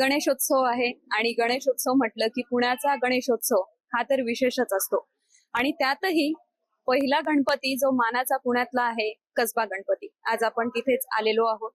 गणेशोत्सव आहे. आणि गणेशोत्सव म्हटलं की पुण्याचा गणेशोत्सव हा तर विशेषच असतो. आणि त्यातही पहिला गणपती जो मानाचा पुण्यातला आहे कसबा गणपती. आज आपण तिथेच आलेलो आहोत.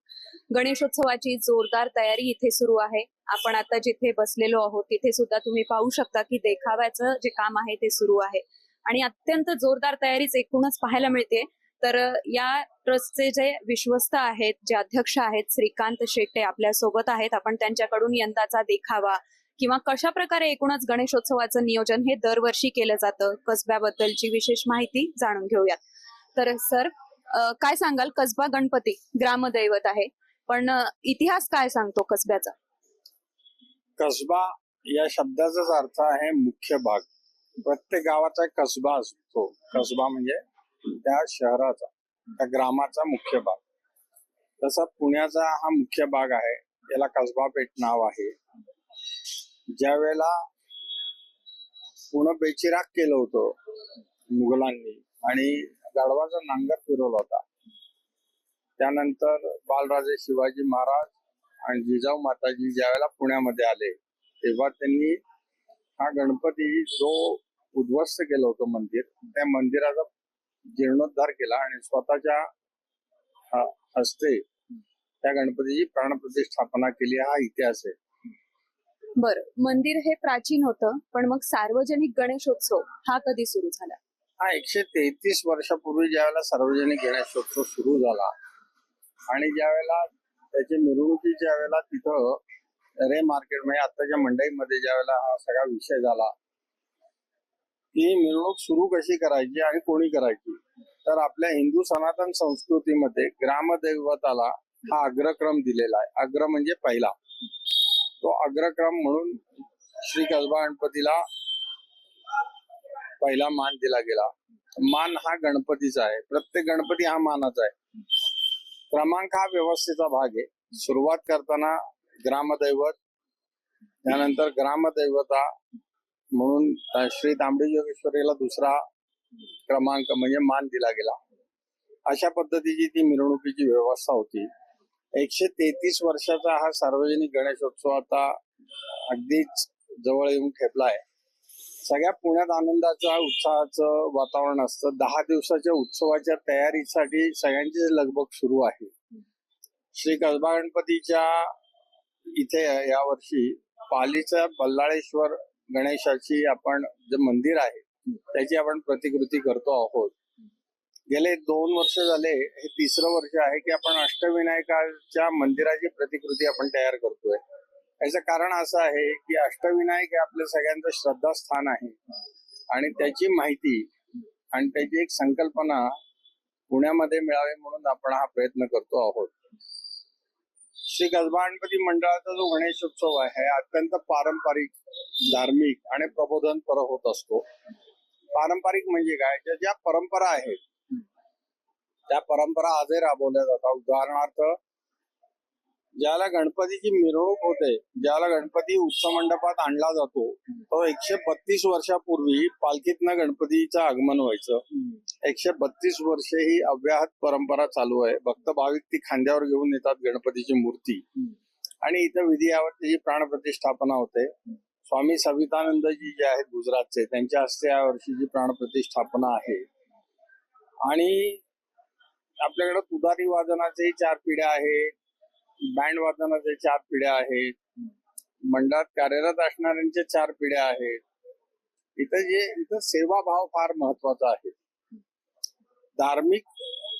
गणेशोत्सवाची जोरदार तयारी इथे सुरू आहे. आपण आता जिथे बसलेलो आहोत तिथे सुद्धा तुम्ही पाहू शकता की देखाव्याचं जे काम आहे ते सुरू आहे. आणि अत्यंत जोरदार तयारीच एकूणच पाहायला मिळते. तर या ट्रस्टचे जे विश्वस्त आहेत जे अध्यक्ष आहेत श्रीकांत शेट्टे आपल्यासोबत आहेत. आपण त्यांच्याकडून यंदाचा देखावा किंवा कशा प्रकारे एकूणच गणेशोत्सवाचं नियोजन हे दरवर्षी केलं जातं कसब्याबद्दलची विशेष माहिती जाणून घेऊयात. तर सर काय सांगाल? कसबा गणपती ग्रामदैवत आहे पण इतिहास काय सांगतो कसब्याचा? कसबा या शब्दाचाच अर्थ आहे मुख्य भाग. प्रत्येक गावाचा एक कसबा असतो. कसबा म्हणजे त्या शहराचा त्या ग्रामाचा मुख्य भाग. तसा पुण्याचा हा मुख्य भाग आहे. याला कसबा पेठ नाव आहे. ज्या वेळेला पुणे बेचिराग केलं होतं मुघलांनी आणि गाढवाचा नांगर फिरवला होता. त्यानंतर बालराजे शिवाजी महाराज आणि जिजाऊ माताजी ज्या वेळेला पुण्यामध्ये आले तेव्हा त्यांनी हा गणपती जो उद्ध्वस्त केलं होतं मंदिर त्या मंदिराचा जीर्णोद्धार केला आणि स्वतःच्या हस्ते त्या गणपतीची प्राणप्रतिष्ठापना केली. हा इतिहास आहे. बरं. मंदिर हे प्राचीन होतं पण मग सार्वजनिक गणेशोत्सव हा कधी सुरू झाला? हा एकशे तेहतीस वर्षापूर्वी ज्यावेळेला सार्वजनिक गणेशोत्सव सुरू झाला आणि ज्या वेळेला त्याची मिरवणुकीच्या वेळेला तिथं रे मार्केट म्हणजे आताच्या मंडईमध्ये ज्या वेळेला हा सगळा विषय झाला ती मिरवणूक सुरू कशी करायची आणि कोणी करायची? तर आपल्या हिंदू सनातन संस्कृतीमध्ये ग्रामदैवताला हा अग्रक्रम दिलेला आहे. अग्र म्हणजे पहिला. तो अग्रक्रम म्हणून श्री कसबा गणपतीला पहिला मान दिला गेला. मान हा गणपतीचा आहे. प्रत्येक गणपती हा मानाचा आहे. क्रमांक हा व्यवस्थेचा भाग आहे. सुरुवात करताना ग्रामदैवत त्यानंतर ग्रामदैवता म्हणून श्री तांबडी योगेश्वरीला दुसरा क्रमांक म्हणजे मान दिला गेला. अशा पद्धतीची ती मिरवणुकीची व्यवस्था होती. एकशे तेहतीस वर्षाचा हा सार्वजनिक गणेशोत्सव आता अगदीच जवळ येऊन ठेपला आहे. सगळ्या पुण्यात आनंदाचा उत्साहाचं वातावरण असतं. दहा दिवसाच्या उत्सवाच्या तयारीसाठी सगळ्यांची लगबग सुरू आहे. श्री कसबा गणपतीच्या इथे यावर्षी पालीचा बल्लाळेश्वर गणेशाची आपण जे मंदिर आहे त्याची आपण प्रतिकृती करतो आहोत. गेले दोन वर्ष झाले हे तिसरं वर्ष आहे की आपण अष्टविनायकाच्या मंदिराची प्रतिकृती आपण तयार करतोय. याचं कारण असं आहे की अष्टविनायक हे आपल्या सगळ्यांचं श्रद्धास्थान आहे. आणि त्याची माहिती आणि त्याची एक संकल्पना पुण्यामध्ये मिळावी म्हणून आपण हा प्रयत्न करतो आहोत. श्री गजबाणपती गणपती मंडळाचा जो गणेशोत्सव आहे अत्यंत पारंपरिक धार्मिक आणि प्रबोधनपर होत असतो. पारंपरिक म्हणजे काय? ज्या ज्या परंपरा आहेत त्या परंपरा आजही राबवल्या जातात. उदाहरणार्थ ज्याला गणपतीची मिरवणूक होते ज्याला गणपती उत्सव मंडपात आणला जातो तो एकशे बत्तीस वर्षापूर्वी पालखीतनं गणपतीचं आगमन व्हायचं. एकशे बत्तीस वर्षे ही अव्याहत परंपरा चालू आहे. भक्त भाविक ती खांद्यावर घेऊन येतात गणपतीची मूर्ती. आणि इथं विधीयावर त्याची प्राणप्रतिष्ठापना होते. स्वामी सवितानंदजी जे आहेत गुजरातचे त्यांच्या हस्ते या वर्षीची प्राणप्रतिष्ठापना आहे. आणि आपल्याकडे तुदारी वादनाचे चार पिढ्या आहेत. बँड वादनाचे चार पिढ्या आहेत. मंडळात कार्यरत असणाऱ्यांच्या चार पिढ्या आहेत. इथं जे इथं सेवाभाव फार महत्त्वाचा आहे. धार्मिक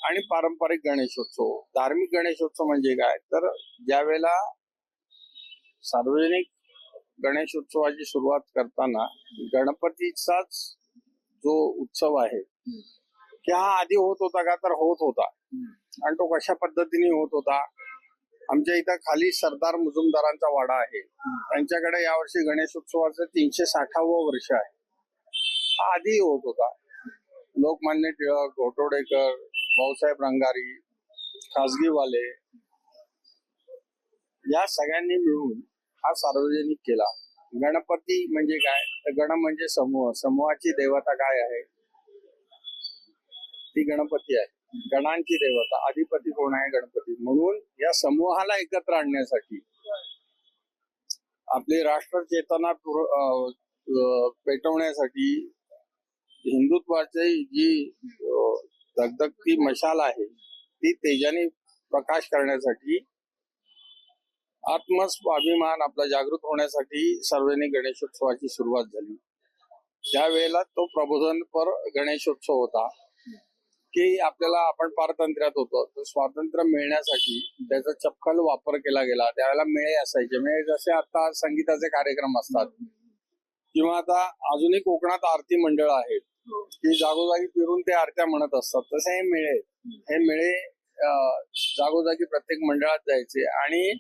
आणि पारंपरिक गणेशोत्सव. धार्मिक गणेशोत्सव म्हणजे काय? तर ज्या वेळेला सार्वजनिक गणेशोत्सवाची सुरुवात करताना गणपतीचाच जो उत्सव आहे की हा आधी होत होता का? तर होत होता. आणि तो कशा पद्धतीने होत होता? आमच्या इथं खाली सरदार मुजुमदारांचा वाडा आहे. त्यांच्याकडे यावर्षी गणेशोत्सवाचं तीनशे साठावं वर्ष आहे. हा आधी होत होता. लोकमान्य टिळक घोटोडेकर भाऊसाहेब रंगारी खासगीवाले या सगळ्यांनी मिळून हा सार्वजनिक केला. गणपती म्हणजे काय? तर गण म्हणजे समूह. समूहाची देवता काय आहे? ती गणपती आहे. गणांची देवता अधिपती कोण आहे गणपती? म्हणून या समूहाला एकत्र आणण्यासाठी आपली राष्ट्र चेतना पेटवण्यासाठी हिंदुत्वाची जी धगधगती मशाल आहे ती तेजाने प्रकाश करण्यासाठी आत्मस्वाभिमान आपला जागृत होण्यासाठी सर्वांनी गणेशोत्सवाची सुरुवात झाली. त्यावेळेला तो प्रबोधनपर गणेशोत्सव होता की आपल्याला आपण पारतंत्र्यात होतो. तर स्वातंत्र्य मिळण्यासाठी त्याचा चपखल वापर केला गेला. त्यावेळेला मेळे असायचे. मेळे जसे आता संगीताचे कार्यक्रम असतात. किंवा आता अजूनही कोकणात आरती मंडळ आहेत की जागोजागी फिरून ते आरत्या म्हणत असतात. तसे हे मेळे. हे मेळे जागोजागी प्रत्येक मंडळात जायचे. आणि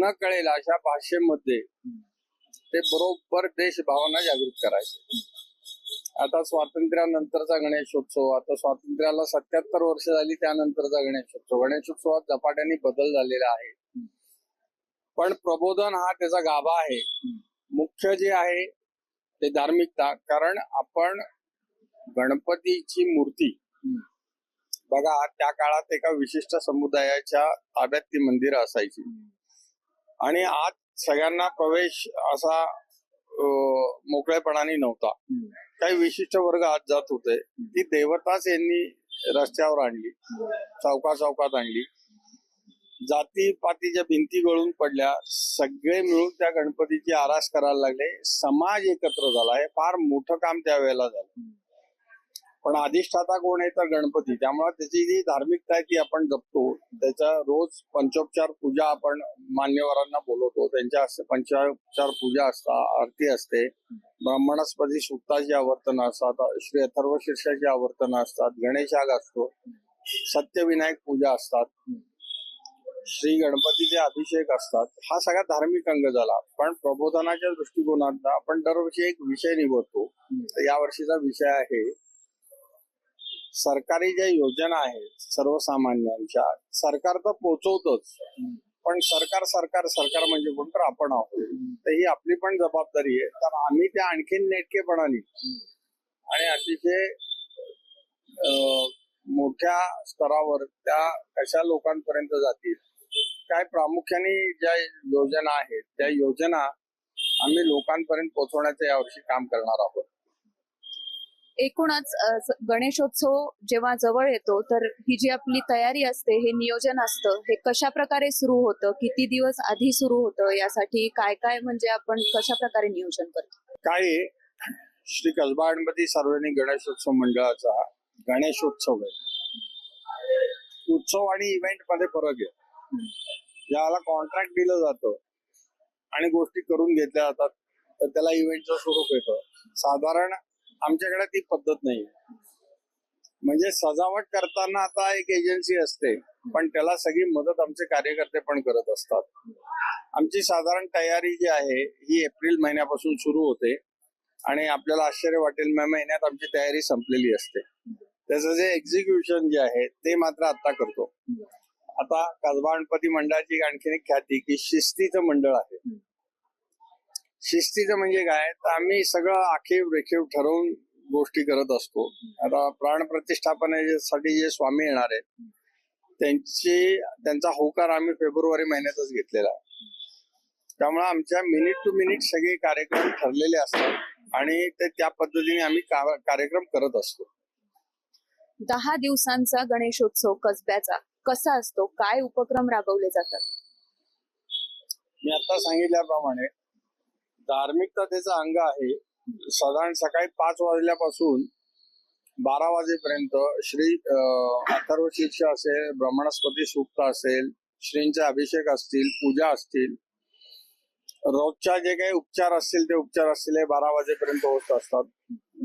न कळेल अशा भाषेमध्ये ते बरोबर देश भावना जागृत करायचे. आता स्वातंत्र्यानंतरचा गणेशोत्सव आता स्वातंत्र्याला सत्याहत्तर वर्ष झाली त्यानंतरचा गणेशोत्सव. गणेशोत्सवात झपाट्याने बदल झालेला आहे. पण प्रबोधन हा त्याचा गाभा आहे. मुख्य जे आहे ते धार्मिकता. कारण आपण गणपतीची मूर्ती बघा त्या काळात एका विशिष्ट समुदायाच्या ताब्यात ती मंदिरं असायची. आणि आज सगळ्यांना प्रवेश असा अं, मोकळेपणाने नव्हता. काही विशिष्ट वर्ग आत जात होते. ती देवताच यांनी रस्त्यावर आणली. चौका चौकात आणली. जातीपातीच्या भिंती गळून पडल्या. सगळे मिळून त्या गणपतीची आरास करायला लागले. समाज एकत्र झाला. हे फार मोठं काम त्यावेळेला झालं. पण अधिष्ठाता कोण आहे तर गणपती. त्यामुळे त्याची जी धार्मिकता आहे ती आपण जपतो. त्याच्या रोज पंचोपचार पूजा आपण मान्यवरांना बोलवतो. त्यांच्या हस्ते पंचोपचार पूजा असतात आरती असते. ब्राह्मणस्पती सुक्ताची आवर्तन असतात श्री अथर्व शीर्षाची आवर्तन असतात गणेशाग असतो सत्यविनायक पूजा असतात श्री गणपतीचे अभिषेक असतात. हा सगळा धार्मिक अंग झाला. पण प्रबोधनाच्या दृष्टिकोनात आपण दरवर्षी एक विषय निवडतो. यावर्षीचा या वर्षीचा विषय आहे सरकारी ज्या योजना आहेत सर्वसामान्यांच्या सरकार तर पोचवतच. पण सरकार सरकार सरकार म्हणजे कोण तर आपण आहोत. तर ही आपली पण जबाबदारी आहे. तर आम्ही त्या आणखीन नेटकेपणाने आणि अतिशय मोठ्या स्तरावर त्या कशा लोकांपर्यंत जातील काय प्रामुख्याने ज्या योजना आहेत त्या योजना आम्ही लोकांपर्यंत पोहोचवण्याचं यावर्षी काम करणार आहोत. एकूणच गणेशोत्सव जेव्हा जवळ येतो तर ही जी आपली तयारी असते हे नियोजन असतं हे कशा प्रकारे सुरू होतं किती दिवस आधी सुरू होतं यासाठी काय काय म्हणजे आपण कशा प्रकारे नियोजन करतो? काय श्री कसबा सार्वजनिक गणेशोत्सव मंडळाचा गणेशोत्सव आहे. उत्सव आणि इव्हेंटमध्ये फरक आहे. ज्याला कॉन्ट्रॅक्ट दिलं जातं आणि गोष्टी करून घेतल्या जातात तर त्याला इव्हेंटचं स्वरूप येतं. साधारण आमच्याकडे ती पद्धत नाही. म्हणजे सजावट करताना आता एक एजन्सी असते पण त्याला सगळी मदत आमचे कार्यकर्ते पण करत असतात. आमची साधारण तयारी जी आहे ही एप्रिल महिन्यापासून सुरू होते आणि आपल्याला आश्चर्य वाटेल मे महिन्यात आमची तयारी संपलेली असते. त्याचं जे एक्झिक्युशन जे आहे ते मात्र आता करतो. आता कसबा गणपती मंडळाची आणखीन एक ख्याती की शिस्तीचं मंडळ आहे. शिस्तीचं म्हणजे काय? तर आम्ही सगळं आखीव रेखीव ठरवून गोष्टी करत असतो. आता प्राण प्रतिष्ठापनेसाठी जे स्वामी येणार आहेत त्यांची त्यांचा होकार आम्ही फेब्रुवारी महिन्यातच घेतलेला. त्यामुळे आमच्या मिनिट टू मिनिट सगळे कार्यक्रम ठरलेले असतात आणि ते त्या पद्धतीने आम्ही कार्यक्रम करत असतो. दहा दिवसांचा गणेशोत्सव कसब्याचा कसा असतो? काय उपक्रम राबवले जातात? मी आता सांगितल्याप्रमाणे धार्मिकता त्याचं अंग आहे. साधारण सकाळी पाच वाजल्यापासून बारा वाजेपर्यंत श्री अथर्व शीर्ष असेल ब्रह्मणस्पती सूक्त असेल श्रींचे अभिषेक असतील पूजा असतील रोजच्या जे काही उपचार असतील ते उपचार असतील हे बारा वाजेपर्यंत होत असतात.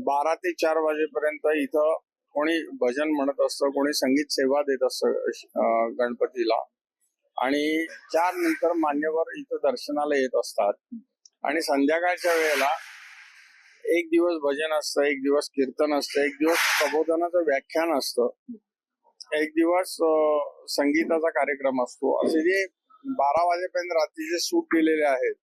बारा ते चार वाजेपर्यंत इथं कोणी भजन म्हणत असतं कोणी संगीत सेवा देत असतं गणपतीला. आणि चार नंतर मान्यवर इथं दर्शनाला येत असतात. आणि संध्याकाळच्या वेळेला एक दिवस भजन असतं एक दिवस कीर्तन असतं एक दिवस प्रबोधनाचं व्याख्यान असतं. एक दिवस संगीताचा कार्यक्रम असतो. असे जे बारा वाजेपर्यंत रात्रीचे सूट दिलेले आहेत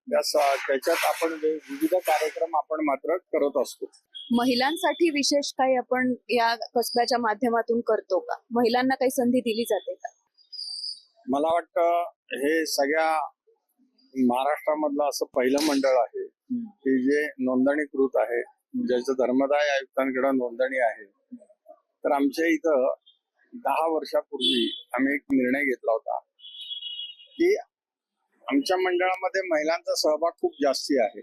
त्याच्यात आपण विविध कार्यक्रम आपण मात्र करत असतो. महिलांसाठी विशेष काही आपण या कसब्याच्या माध्यमातून करतो का? महिलांना काही संधी दिली जाते का? मला वाटतं हे सगळ्या महाराष्ट्रामधलं असं पहिलं मंडळ आहे की जे नोंदणीकृत आहे ज्याचं धर्मदाय आयुक्तांकडे नोंदणी आहे. तर आमच्या इथं दहा वर्षापूर्वी आम्ही एक निर्णय घेतला होता की आमच्या मंडळामध्ये महिलांचा सहभाग खूप जास्ती आहे.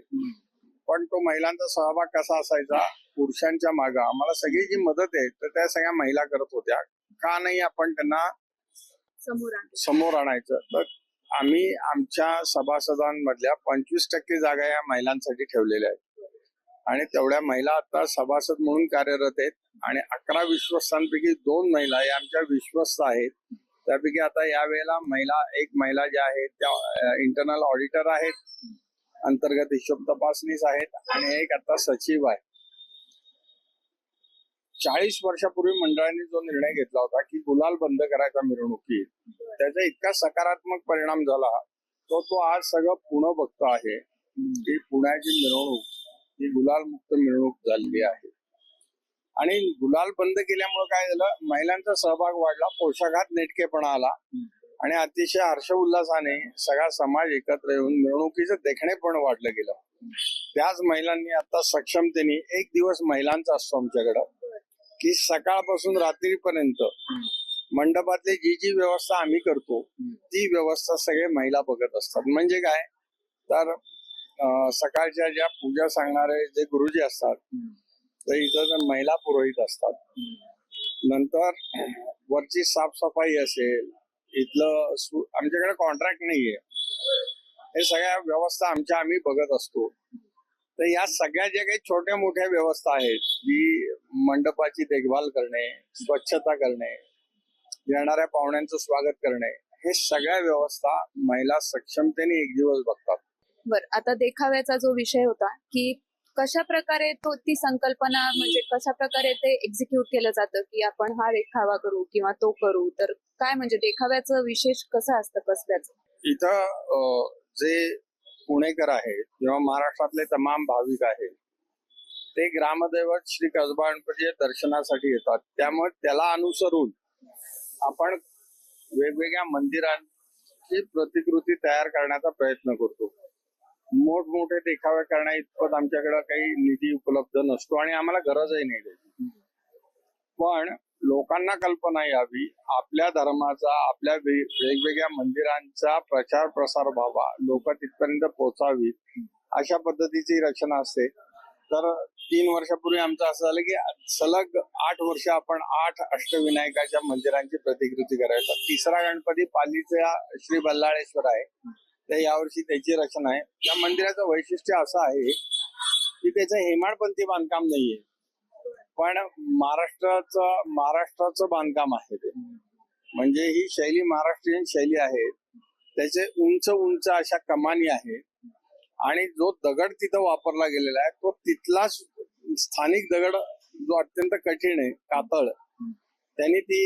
पण तो महिलांचा सहभाग कसा असायचा? पुरुषांच्या मागे. आम्हाला सगळी जी मदत आहे तर त्या सगळ्या महिला करत होत्या. का नाही आपण त्यांना समोर आणायचं? तर आम्ही आमच्या सभासदांमधल्या पंचवीस टक्के जागा या महिलांसाठी ठेवलेल्या आहेत. आणि तेवढ्या महिला आता सभासद म्हणून कार्यरत आहेत. आणि अकरा विश्वस्तांपैकी दोन महिला या आमच्या विश्वस्त आहेत. त्यापैकी आता यावेळेला महिला एक महिला ज्या आहेत त्या इंटरनल ऑडिटर आहेत. अंतर्गत हिशोब तपासणीस आहेत. आणि एक आता सचिव आहे. चाळीस वर्षापूर्वी मंडळाने जो निर्णय घेतला होता की गुलाल बंद करायचा मिरवणुकीत त्याचा इतका सकारात्मक परिणाम झाला तो तो आज सगळं पुणे बघतो आहे. की पुण्याची मिरवणूक ही गुलाल मुक्त मिरवणूक झालेली आहे. आणि गुलाल बंद केल्यामुळे काय झालं महिलांचा सहभाग वाढला पोशाखात नेटकेपणा आला आणि अतिशय हर्ष उल्हासाने सगळा समाज एकत्र येऊन मिरवणुकीचं देखणे पण वाढलं गेलं. त्याच महिलांनी आता सक्षमतेने एक दिवस महिलांचा असतो आमच्याकडं. की सकाळपासून रात्रीपर्यंत मंडपातली जी जी व्यवस्था आम्ही करतो ती व्यवस्था सगळे महिला बघत असतात. म्हणजे काय? तर सकाळच्या ज्या पूजा सांगणारे जे गुरुजी असतात तर इथं महिला पुरोहित असतात नंतर वरची साफसफाई असेल इथलं आमच्याकडे कॉन्ट्रॅक्ट नाहीये. हे सगळ्या व्यवस्था आमच्या आम्ही बघत असतो. तर या सगळ्या ज्या काही छोट्या मोठ्या व्यवस्था आहेत की मंडपाची देखभाल करणे स्वच्छता करणे येणाऱ्या पाहुण्यांचं स्वागत करणे हे सगळ्या व्यवस्था महिला सक्षमतेने एक दिवस बघतात. बर आता देखाव्याचा जो विषय होता की कशा प्रकारे तो ती संकल्पना म्हणजे कशा प्रकारे ते एक्झिक्यूट केलं जातं की आपण हा देखावा करू किंवा तो करू तर काय म्हणजे देखाव्याचं विशेष कसं असतं कसब्याचं? इथं जे पुणेकर आहेत किंवा महाराष्ट्रातले तमाम भाविक आहेत ते ग्रामदैवत श्री कसबा गणपती दर्शनासाठी येतात. त्यामुळे त्याला अनुसरून आपण वेगवेगळ्या मंदिरांची प्रतिकृती तयार करण्याचा प्रयत्न करतो. मोठमोठे देखावे करण्या इतपत आमच्याकडे काही निधी उपलब्ध नसतो आणि आम्हाला गरजही नाही त्याची. पण लोकांना कल्पना यावी. आपल्या धर्माचा आपल्या वेगवेगळ्या मंदिरांचा प्रचार प्रसार व्हावा. लोक तिथपर्यंत पोहोचावी अशा पद्धतीची रचना असते. तर तीन वर्षापूर्वी आमचं असं झालं की सलग आठ वर्ष आपण आठ अष्टविनायकाच्या मंदिरांची प्रतिकृती करायचा. तिसरा गणपती पालीचा श्री बल्लाळेश्वर आहे. तर यावर्षी त्याची रचना आहे. या मंदिराचं वैशिष्ट्य असं आहे की त्याचं हेमाडपंथी बांधकाम नाहीये. पण महाराष्ट्राचं महाराष्ट्राचं बांधकाम आहे ते. म्हणजे ही शैली महाराष्ट्रीयन शैली आहे. त्याचे उंच उंच अशा कमानी आहेत आणि जो दगड तिथं वापरला गेलेला आहे तो तिथलाच स्थानिक दगड जो अत्यंत कठीण आहे कातळ त्यांनी ती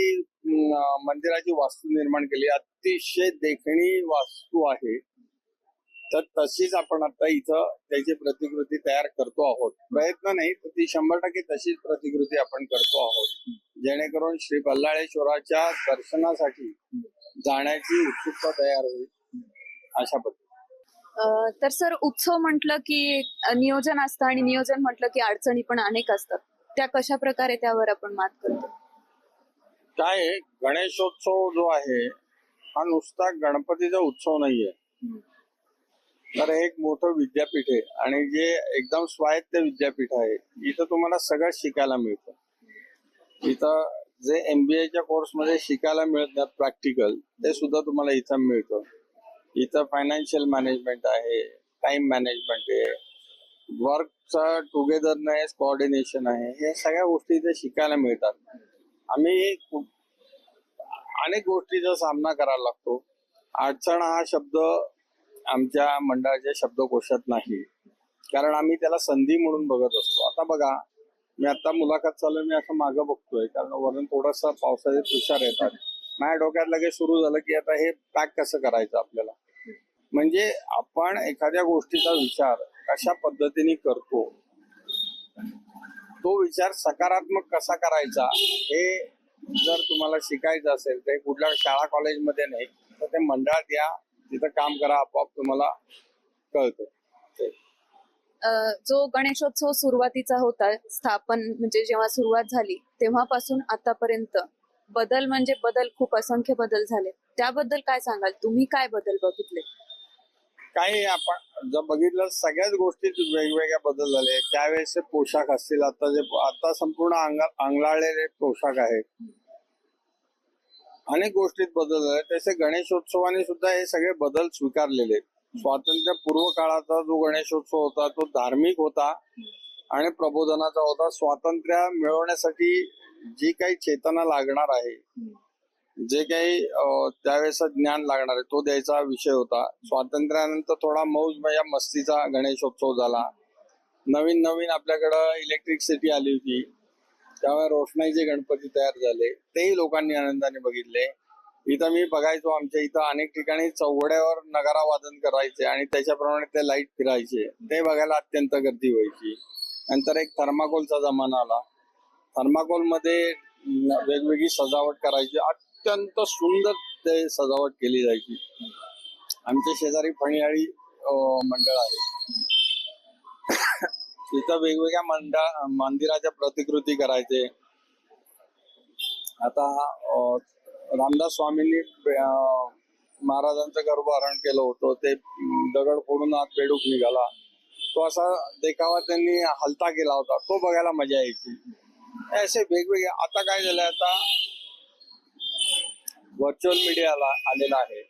मंदिराची वास्तू निर्माण केली. अतिशय देखणी वास्तू आहे. तर तशीच आपण आता इथं त्याची प्रतिकृती तयार करतो आहोत. प्रयत्न नाही तर ती शंभर टक्के तशीच प्रतिकृती आपण करतो आहोत. जेणेकरून श्री बल्लाळेश्वराच्या दर्शनासाठी जाण्याची उत्सुकता तयार होईल अशा पद्धतीने. अं, तर सर उत्सव म्हटलं की नियोजन असतं आणि नियोजन म्हटलं की अडचणी पण अनेक असतात. त्या कशा प्रकारे त्यावर आपण मात करतो? काय गणेशोत्सव जो आहे हा नुसता गणपतीचा उत्सव नाहीये. तर एक मोठं विद्यापीठ आहे आणि जे एकदम स्वायत्त विद्यापीठ आहे इथं तुम्हाला सगळं शिकायला मिळतं. इथं जे एमबीएच्या कोर्समध्ये शिकायला मिळतात प्रॅक्टिकल ते सुद्धा तुम्हाला इथं मिळतं. इथं फायनान्शियल मॅनेजमेंट आहे टाइम मॅनेजमेंट आहे वर्कचा टुगेदरनेस कोऑर्डिनेशन आहे हे सगळ्या गोष्टी इथे शिकायला मिळतात. आम्ही खूप- अनेक गोष्टीचा सामना करायला लागतो. अडचण हा शब्द आमच्या मंडळाच्या शब्दकोशात नाही. कारण आम्ही त्याला संधी म्हणून बघत असतो. आता बघा मी आता मुलाखत चालू आहे, मी असं मागं बघतोय. कारण वरून थोडासा पावसाचे तुषार येतात. माझ्या डोक्यात लगेच सुरू झालं की आता हे पॅक कसं करायचं आपल्याला? म्हणजे आपण एखाद्या गोष्टीचा विचार कशा पद्धतीने करतो? तो विचार सकारात्मक कसा करायचा? हे जर तुम्हाला शिकायचं असेल तर कुठल्या शाळा कॉलेजमध्ये नाही तर ते मंडळात या. तिथं काम करा आपोआप तुम्हाला कळतं. अं, जो गणेशोत्सव सुरुवातीचा होता स्थापन म्हणजे जेव्हा सुरुवात झाली तेव्हापासून आतापर्यंत बदल म्हणजे बदल खूप असंख्य बदल झाले. त्याबद्दल काय सांगाल? तुम्ही काय बदल बघितले? काही आपण जर बघितलं सगळ्याच गोष्टीत वेगवेगळ्या बदल झाले. त्यावेळेसचे पोशाख असतील आता जे आता संपूर्ण अंगा अंगलाळलेले पोशाख आहेत. अनेक गोष्टीत बदल झाले. तसे गणेशोत्सवाने सुद्धा हे सगळे बदल स्वीकारलेले स्वातंत्र्य पूर्व काळाचा जो गणेशोत्सव होता तो धार्मिक होता आणि प्रबोधनाचा होता. स्वातंत्र्य मिळवण्यासाठी जी काही चेतना लागणार आहे जे काही त्यावेळेस ज्ञान लागणार आहे तो द्यायचा विषय होता. स्वातंत्र्यानंतर थोडा मौज मजा मस्तीचा गणेशोत्सव झाला. नवीन नवीन आपल्याकडं इलेक्ट्रिक सिटी आली होती. त्यामुळे रोषणाईचे गणपती तयार झाले तेही लोकांनी आनंदाने बघितले. इथं मी बघायचो आमच्या इथं अनेक ठिकाणी चौघड्यावर नगारा वादन करायचे आणि त्याच्याप्रमाणे ते लाइट फिरायचे. ते बघायला अत्यंत गर्दी व्हायची. नंतर एक थर्माकोलचा जमाना आला. थर्माकोलमध्ये वेगवेगळी सजावट करायची. अत्यंत सुंदर ते सजावट केली जायची. आमच्या शेजारी फणियाळी मंडळ आहे. तिथं वेगवेगळ्या मंडळ मंदिराच्या प्रतिकृती करायचे. आता रामदास स्वामींनी महाराजांचं गर्भहरण केलं होतं. ते दगड फोडून आत बेडूक निघाला. तो असा देखावा त्यांनी हलता केला होता. तो बघायला मजा यायची. असे वेगवेगळे आता काय झालंय आता व्हर्च्युअल मीडियाला आलेला आहे.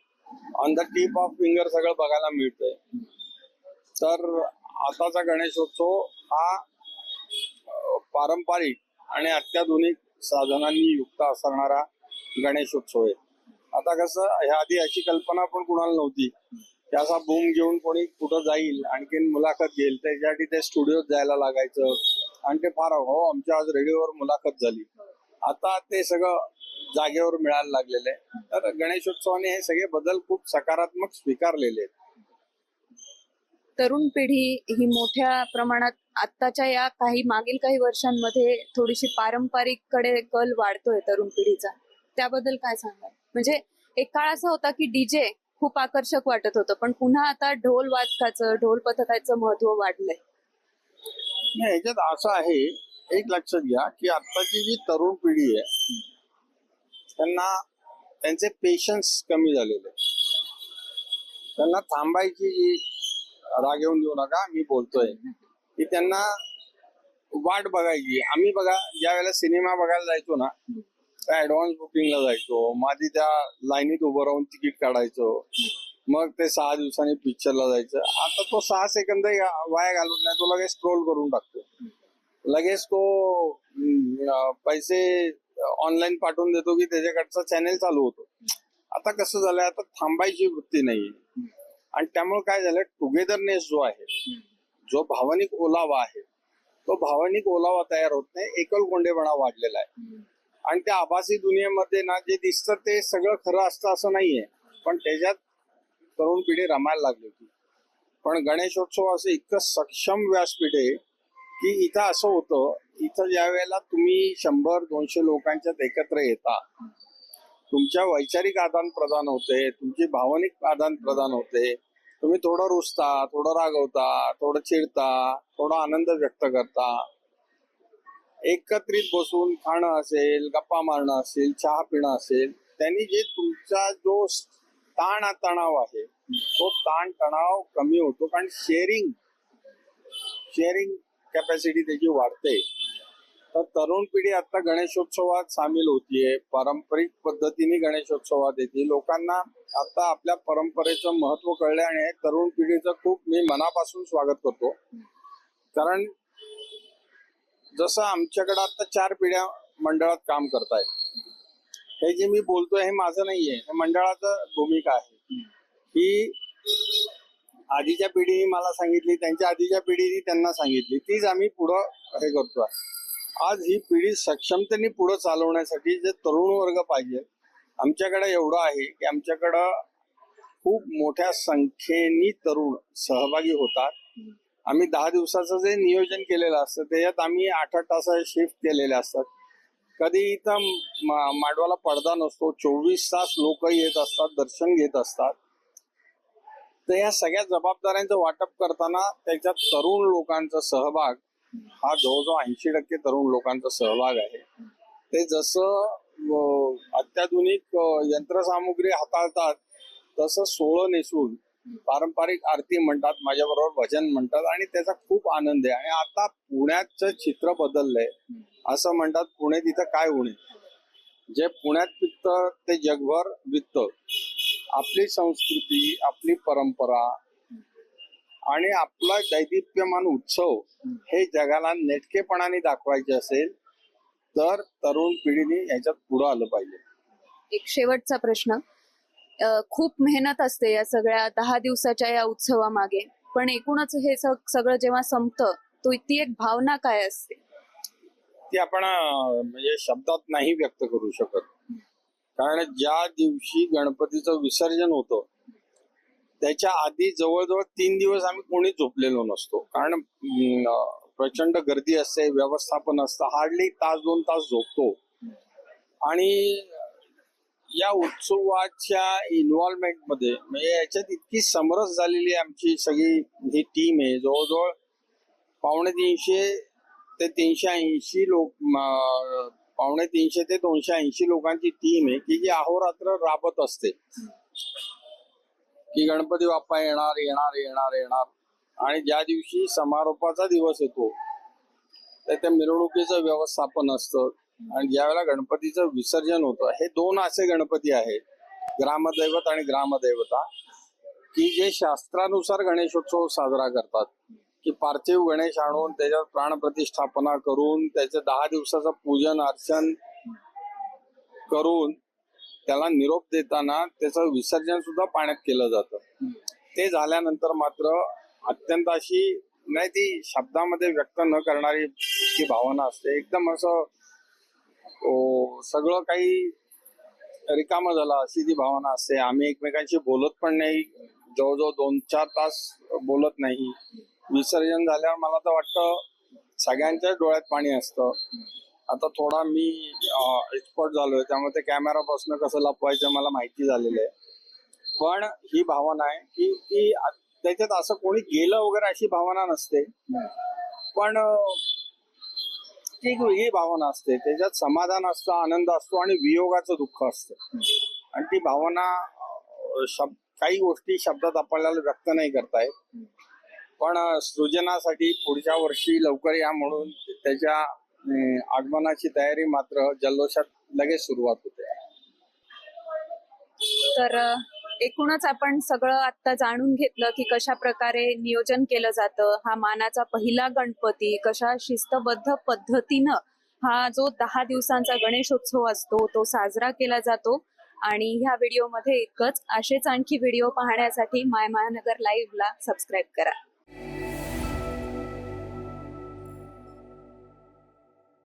On the tip of finger सगळं बघायला मिळतंय. तर आताचा गणेशोत्सव हा पारंपरिक आणि अत्याधुनिक साधनांनी युक्त असणारा गणेशोत्सव आहे. आता कसं ह्या आधी अशी कल्पना पण कुणाला नव्हती. की असा बूम घेऊन कोणी कुठं जाईल आणखीन मुलाखत घेईल त्याच्यासाठी ते स्टुडिओत जायला लागायचं. आणि ते फार हो आमच्या आज रेडिओवर मुलाखत झाली. आता ते सगळं जागेवर मिळायला लागलेलं आहे. तर गणेशोत्सवाने हे सगळे बदल खूप सकारात्मक स्वीकारलेले आहेत. तरुण पिढी ही मोठ्या प्रमाणात आत्ताच्या या काही मागील काही वर्षांमध्ये थोडीशी पारंपरिककडे कल वाढतोय तरुण पिढीचा. त्याबद्दल काय सांगाल? म्हणजे एक काळ असा होता की डीजे खूप आकर्षक वाटत होतं पण पुन्हा आता ढोल वादकाचं ढोल पथकाचं महत्त्व वाढलंय. नाही ह्याच्यात असं आहे एक लक्षात घ्या की आत्ताची जी तरुण पिढी आहे त्यांना त्यांचे पेशन्स कमी झालेले. त्यांना थांबायची जी राग येऊन देऊ नका मी बोलतोय. की त्यांना वाट बघायची. आम्ही बघा ज्या वेळेला सिनेमा बघायला जायचो ना त्या ऍडव्हान्स बुकिंगला जायचो. मग आधी त्या लाईनीत उभं राहून तिकीट काढायचो. मग ते सहा दिवसांनी पिक्चरला जायचं. आता तो सहा सेकंद वाया घालून नाही तो लगेच स्क्रोल करून टाकतो. लगेच तो पैसे ऑनलाईन पाठवून देतो की त्याच्याकडचा चॅनेल चालू होतो. आता कसं झालंय आता थांबायची वृत्ती नाहीये. आणि त्यामुळे काय झालं? टुगेदरनेस जो आहे जो भावनिक ओलावा आहे तो भावनिक ओलावा तयार होत नाही. एकल गोंडेपणा वाढलेला आहे. आणि त्या आभासी दुनियेमध्ये ना जे दिसतं ते सगळं खरं असतं असं नाहीये. पण त्याच्यात तरुण पिढी रमायला लागली होती. पण गणेशोत्सव असं इतकं सक्षम व्यासपीठ आहे की इथं असं होतं इथं ज्या वेळेला तुम्ही शंभर दोनशे लोकांच्यात एकत्र येता तुमच्या वैचारिक आदान प्रदान होते तुमची भावनिक आदान प्रदान होते. तुम्ही थोडं रुसता थोडं रागवता थोडं चिडता थोडा आनंद व्यक्त करता. एकत्रित बसून खाणं असेल गप्पा मारणं असेल चहा पिणं असेल त्यांनी जे तुमचा जो ताण तणाव आहे तो ताण तणाव कमी होतो. कारण शेअरिंग शेअरिंग कॅपॅसिटी त्याची वाढते. तर तरुण पिढी आता गणेशोत्सवात सामील होतीये. पारंपरिक पद्धतीने गणेशोत्सवात येते. लोकांना आता आपल्या परंपरेचं महत्त्व कळल्याने आणि तरुण पिढीचं खूप मी मनापासून स्वागत करतो. कारण जसं आमच्याकडे आता चार पिढ्या मंडळात काम करतायत. हे जे मी बोलतोय हे माझं नाहीये. हे मंडळाचं भूमिका आहे. ही आधीच्या पिढीने मला सांगितली त्यांच्या आधीच्या पिढीने त्यांना सांगितली. तीच आम्ही पुढं हे करतोय. आज ही पिढी सक्षमतेने पुढे चालवण्यासाठी जे तरुण वर्ग पाहिजे आमच्याकडे एवढं आहे की आमच्याकडं खूप मोठ्या संख्येने तरुण सहभागी होतात. आम्ही दहा दिवसाचं जे नियोजन केलेलं असतं त्याच्यात आम्ही आठ आठ तास शिफ्ट केलेले असतात. कधी इथं मांडवाला माडवाला पडदा नसतो चोवीस तास लोक येत असतात दर्शन घेत असतात. तर या सगळ्या जबाबदाऱ्यांचं वाटप करताना त्याच्यात तरुण लोकांचा सहभाग हा जवळजवळ ऐंशी टक्के तरुण लोकांचा सहभाग आहे. ते जसं अत्याधुनिक यंत्रसामुग्री हाताळतात तसं सोळं नेसून पारंपरिक आरती म्हणतात माझ्याबरोबर भजन म्हणतात आणि त्याचा खूप आनंद आहे. आणि आता पुण्याचं चित्र बदललंय. असं म्हणतात पुणे तिथं काय होणे जे पुण्यात पिकतं ते जगभर विकत. आपली संस्कृती आपली परंपरा आणि आपला दैदिप्यमान उत्सव हे जगाला नेटकेपणाने दाखवायचे असेल तर तरुण पिढीने याच्यात पुढं आलं पाहिजे. एक शेवटचा प्रश्न. खूप मेहनत असते या सगळ्या दहा दिवसाच्या या उत्सवामागे पण एकूणच हे सग- सगळं जेव्हा संपतं तो ती एक भावना काय असते? ती आपण म्हणजे शब्दात नाही व्यक्त करू शकत. कारण ज्या दिवशी गणपतीचं विसर्जन होतं त्याच्या आधी जवळजवळ तीन दिवस आम्ही कोणी झोपलेलो नसतो. कारण प्रचंड गर्दी असते व्यवस्थापन असतं हार्डली तास दोन तास झोपतो. आणि या उत्सवाच्या इन्व्हॉल्वमेंटमध्ये म्हणजे याच्यात इतकी समरस झालेली आहे आमची सगळी ही टीम आहे. जवळजवळ पावणे तीनशे ते तीनशे ऐंशी लोक पावणे तीनशे ते दोनशे ऐंशी लोकांची टीम आहे की जी अहोरात्र राबत असते. की गणपती बाप्पा येणार येणार येणार येणार. आणि ज्या दिवशी समारोपाचा दिवस येतो तर त्या मिरवणुकीचं व्यवस्थापन असतं. आणि ज्यावेळेला गणपतीचं विसर्जन होतं हे दोन असे गणपती आहेत ग्रामदैवत आणि ग्रामदैवता की जे शास्त्रानुसार गणेशोत्सव साजरा करतात. की पार्थिव गणेश आणून त्याच्यात प्राणप्रतिष्ठापना करून त्याचं दहा दिवसाचं पूजन अर्चन करून त्याला निरोप देताना त्याचं विसर्जन सुद्धा पाण्यात केलं जातं. ते झाल्यानंतर मात्र अत्यंत अशी नाही ती शब्दामध्ये व्यक्त न करणारी ती भावना असते एकदम असं ओ, सगळं काही रिकामं झालं अशी ती भावना असते. आम्ही एकमेकांशी बोलत पण नाही जवळजवळ दोन चार तास बोलत नाही. विसर्जन झाल्यावर मला तर वाटतं सगळ्यांच्याच डोळ्यात पाणी असतं. आता थोडा मी एक्सपर्ट झालोय त्यामुळे ते कॅमेरापासून कसं लपवायचं मला माहिती झालेलं आहे. पण ही भावना आहे की ती त्याच्यात असं कोणी गेलं वगैरे अशी भावना नसते. पण ती वेगळी भावना असते. त्याच्यात समाधान असतं आनंद असतो आणि वियोगाचं दुःख असतं. आणि ती भावना शब्द काही गोष्टी शब्दात आपल्याला व्यक्त नाही करता येत. पण सृजनासाठी पुढच्या वर्षी लवकर या म्हणून त्याच्या आगमनाची तयारी मात्र जल्लोषात लगेच सुरुवात होते. तर एकूणच आपण सगळं आता जाणून घेतलं की कशा प्रकारे नियोजन केलं जातं हा मानाचा पहिला गणपती कशा शिस्तबद्ध पद्धतीनं हा जो दहा दिवसांचा गणेशोत्सव असतो तो साजरा केला जातो. आणि ह्या व्हिडिओमध्ये इतकंच. असेच आणखी व्हिडिओ पाहण्यासाठी माय महानगर लाईव्हला सबस्क्राईब करा.